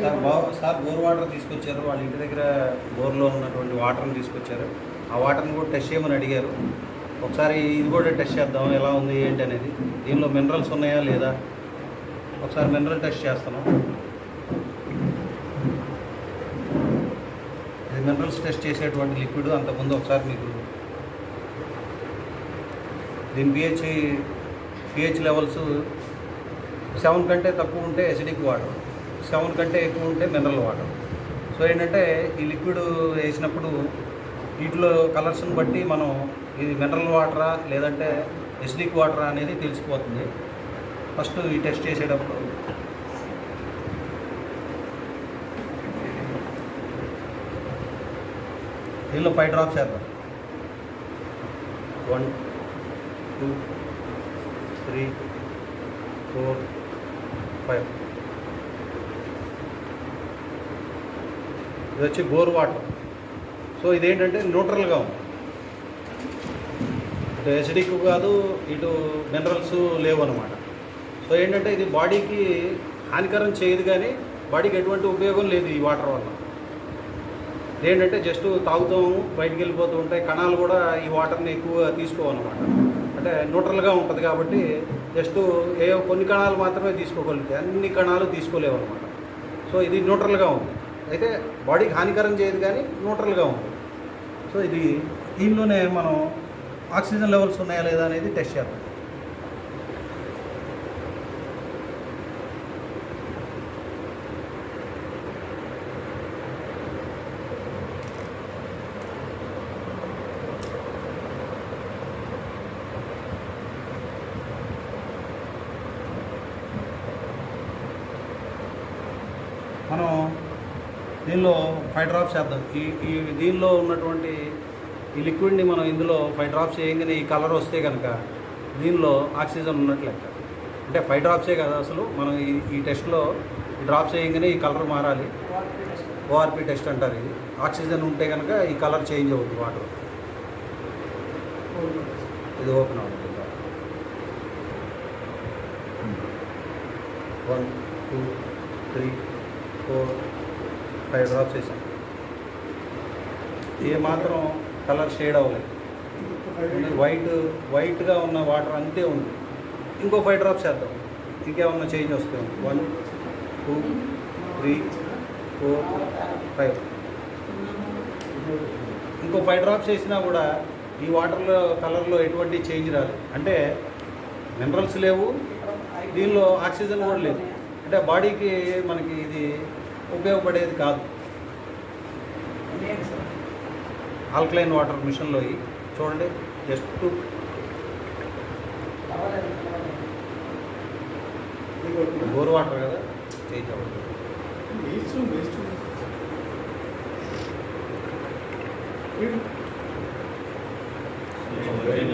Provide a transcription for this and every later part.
Sir బాగు sir bore water తీసుకొచ్చారు. వాళ్ళ ఇంటి దగ్గర బోర్లో ఉన్నటువంటి వాటర్ని తీసుకొచ్చారు. ఆ వాటర్ని కూడా టెస్ట్ చేయమని అడిగారు. ఒకసారి ఇది కూడా టెస్ట్ చేద్దాం ఎలా ఉంది ఏంటి అనేది. దీనిలో మినరల్స్ ఉన్నాయా లేదా? ఒకసారి మినరల్ టెస్ట్ చేస్తాను ఇది మినరల్స్ టెస్ట్ చేసేటువంటి లిక్విడ్. అంతకుముందు ఒకసారి మీకు దీని పిహెచ్ పిహెచ్ లెవెల్స్ సెవెన్ కంటే తక్కువ ఉంటే ఎసిడిక్ వాటర్ సెవెన్ కంటే ఎక్కువ ఉంటే మినరల్ వాటర్. సో ఏంటంటే ఈ లిక్విడ్ వేసినప్పుడు వీటిలో కలర్స్ని బట్టి మనం ఇది మినరల్ వాటరా లేదంటే ఎసిడిక్ వాటరా అనేది తెలిసిపోతుంది. ఫస్ట్ ఈ టెస్ట్ చేసేటప్పుడు. దీనిలో ఫైవ్ డ్రాప్స్ వేద్దాం. One two three four five. ఇది వచ్చి బోర్ వాటర్. సో ఇదేంటంటే న్యూట్రల్గా ఉంది. ఇటు ఎసిడిక్ కాదు ఇటు మినరల్స్ లేవు అనమాట సో ఏంటంటే ఇది బాడీకి హానికరం చేయదు కానీ బాడీకి ఎటువంటి ఉపయోగం లేదు ఈ వాటర్ వల్ల. ఏంటంటే జస్ట్ తాగుతాము బయటికి వెళ్ళిపోతూ ఉంటాయి కణాలు కూడా ఈ వాటర్ని ఎక్కువ తీసుకోవన్నమాట అంటే న్యూట్రల్గా ఉంటుంది కాబట్టి జస్ట్ ఏ కొన్ని కణాలు మాత్రమే తీసుకోగలుగుతాయి. అన్ని కణాలు తీసుకోలేవు అనమాట సో ఇది న్యూట్రల్గా ఉంది. అయితే బాడీకి హానికరం చేయదు కానీ న్యూట్రల్గా ఉంటుంది. సో ఇది దీనిలోనే మనం ఆక్సిజన్ లెవెల్స్ ఉన్నాయా లేదా అనేది టెస్ట్ చేద్దాం. మనం దీనిలో ఫైవ్ డ్రాప్స్ వేద్దాం ఈ ఈ దీనిలో ఉన్నటువంటి ఈ లిక్విడ్ని మనం ఇందులో ఫైవ్ డ్రాప్స్ వేయగానే ఈ కలర్ వస్తే కనుక దీనిలో ఆక్సిజన్ ఉన్నట్లు లెక్క. అంటే ఫైవ్ డ్రాప్సే కదా అసలు మనం ఈ ఈ టెస్ట్లో డ్రాప్స్ వేయగానే ఈ కలర్ మారాలి. ఓఆర్పి టెస్ట్ అంటారు ఇది. ఆక్సిజన్ ఉంటే కనుక ఈ కలర్ చేంజ్ అవుతుంది వాటర్ ఇది ఓపెన్ అవుతుంది. One two three four five drops వేసాం. ఏ మాత్రం కలర్ షేడ్ అవ్వలేదు. వైట్ వైట్గా ఉన్న వాటర్ అంతే ఉంది. ఇంకో ఫైవ్ డ్రాప్స్ వేద్దాం. ఇంకేమన్నా చేంజ్ వస్తే one two three four five. ఇంకో ఫైవ్ డ్రాప్స్ వేసినా కూడా ఈ వాటర్లో కలర్లో ఎటువంటి చేంజ్ రాదు. అంటే మినరల్స్ లేవు. దీనిలో ఆక్సిజన్ కూడా లేదు. అంటే బాడీకి మనకి ఇది ఉపయోగపడేది కాదు. ఆల్కలైన్ వాటర్ మిషన్లో చూడండి జస్ట్ బోర్ వాటర్ కదా చేంజ్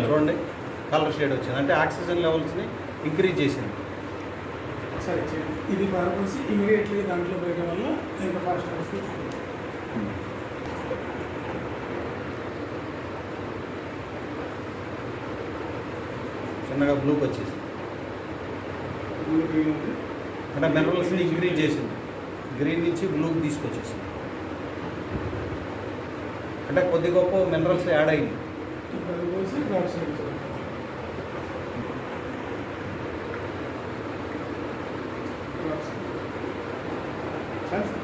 చూడండి కలర్ షేడ్ వచ్చింది. అంటే ఆక్సిజన్ లెవెల్స్ని ఇంక్రీజ్ చేసింది. సరే చేయండి. ఇది మార్పేసి ఇమీడియట్లీ దాంట్లో పోయడం వల్ల ఇంకా ఫాస్ట్ వస్తుంది. చిన్నగా బ్లూకి గ్రీన్ ఉంది. అంటే మినరల్స్ని ఇంక్రీజ్ చేసింది. గ్రీన్ నుంచి బ్లూకి తీసుకొచ్చేసింది. అంటే కొద్ది గొప్ప మినరల్స్ యాడ్ అయ్యింది ఇప్పుడు అది పోసి డ్రాప్స్ వేయించాలి డ్రాప్స్ చాలు సార్.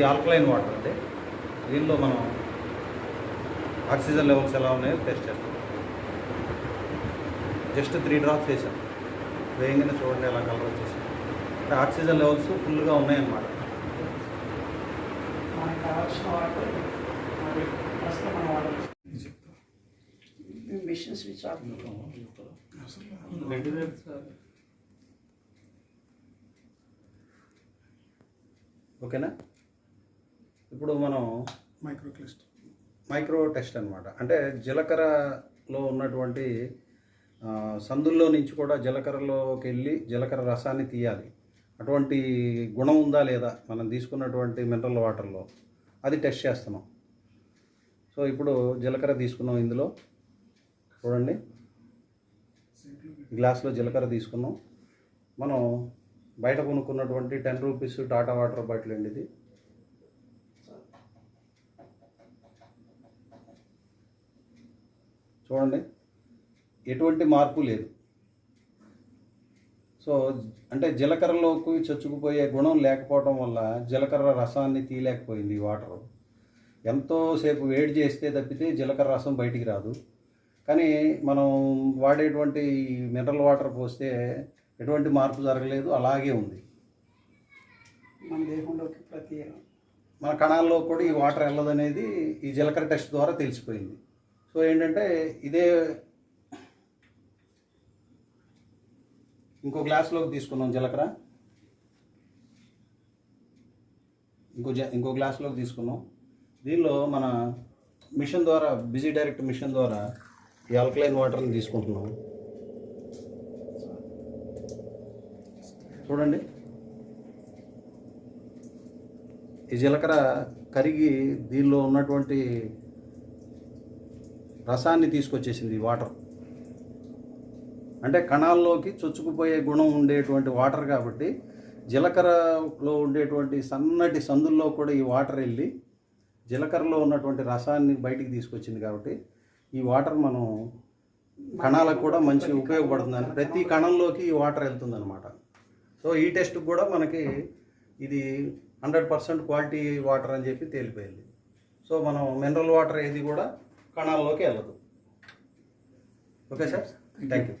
ఇది ఆల్కలైన్ వాటర్ అంటే దీనిలో మనం ఆక్సిజన్ లెవెల్స్ ఎలా ఉన్నాయో టెస్ట్ చేస్తాం. జస్ట్ త్రీ డ్రాప్స్ వేసాం. వేయంగానే చూడండి ఎలా కలర్ వచ్చేసి. అంటే ఆక్సిజన్ లెవెల్స్ ఫుల్గా ఉన్నాయన్నమాట. మిషన్ స్విచ్ ఆఫ్ ఓకేనా? ఇప్పుడు మనం మైక్రో క్లిస్ట్ మైక్రో టెస్ట్ అనమాట అంటే జీలకర్రలో ఉన్నటువంటి సందుల్లో నుంచి కూడా జీలకర్రలోకి వెళ్ళి జీలకర్ర రసాన్ని తీయాలి. అటువంటి గుణం ఉందా లేదా? మనం తీసుకున్నటువంటి మినరల్ వాటర్లో అది టెస్ట్ చేస్తున్నాం. సో ఇప్పుడు జీలకర్ర తీసుకున్నాం ఇందులో. చూడండి. గ్లాస్లో జీలకర్ర తీసుకున్నాం. మనం బయట కొనుక్కున్నటువంటి ten rupees Tata water bottle అండి ఇది. చూడండి. ఎటువంటి మార్పు లేదు. సో అంటే జీలకర్రలోకి చొచ్చుకుపోయే గుణం లేకపోవడం వల్ల జీలకర్ర రసాన్ని తీయలేకపోయింది ఈ వాటర్. ఎంతోసేపు వేడి చేస్తే తప్పితే జీలకర్ర రసం బయటికి రాదు. కానీ మనం వాడేటువంటి మినరల్ వాటర్ పోస్తే ఎటువంటి మార్పు జరగలేదు అలాగే ఉంది. మన దేహంలోకి ప్రతి మన కణాల్లో కూడా ఈ వాటర్ వెళ్ళదనేది ఈ జీలకర్ర టెస్ట్ ద్వారా తెలిసిపోయింది. సో ఏంటంటే ఇదే ఇంకో గ్లాస్లోకి తీసుకున్నాం జీలకర్ర. ఇంకో జ ఇంకో గ్లాస్లోకి తీసుకున్నాం దీనిలో మన మిషన్ ద్వారా బిజీ డైరెక్ట్ మిషన్ ద్వారా ఈ ఆల్కలైన్ వాటర్ని తీసుకుంటున్నాం. చూడండి. ఈ జీలకర్ర కరిగి దీనిలో ఉన్నటువంటి రసాన్ని తీసుకొచ్చేసింది ఈ వాటర్. అంటే కణాల్లోకి చొచ్చుకుపోయే గుణం ఉండేటువంటి వాటర్ కాబట్టి జీలకర్రలో ఉండేటువంటి సన్నటి సందుల్లో కూడా ఈ వాటర్ వెళ్ళి జీలకర్రలో ఉన్నటువంటి రసాన్ని బయటికి తీసుకొచ్చింది కాబట్టి ఈ వాటర్ మనం కణాలకు కూడా మంచి ఉపయోగపడుతుందని ప్రతి కణంలోకి ఈ వాటర్ వెళ్తుందనమాట సో ఈ టెస్ట్ కూడా మనకి ఇది హండ్రెడ్ పర్సెంట్ క్వాలిటీ వాటర్ అని చెప్పి తేలిపోయింది. సో మనం మినరల్ వాటర్ ఏది కూడా కణాల్లోకి వెళ్ళదు ఓకే సార్ థ్యాంక్ యూ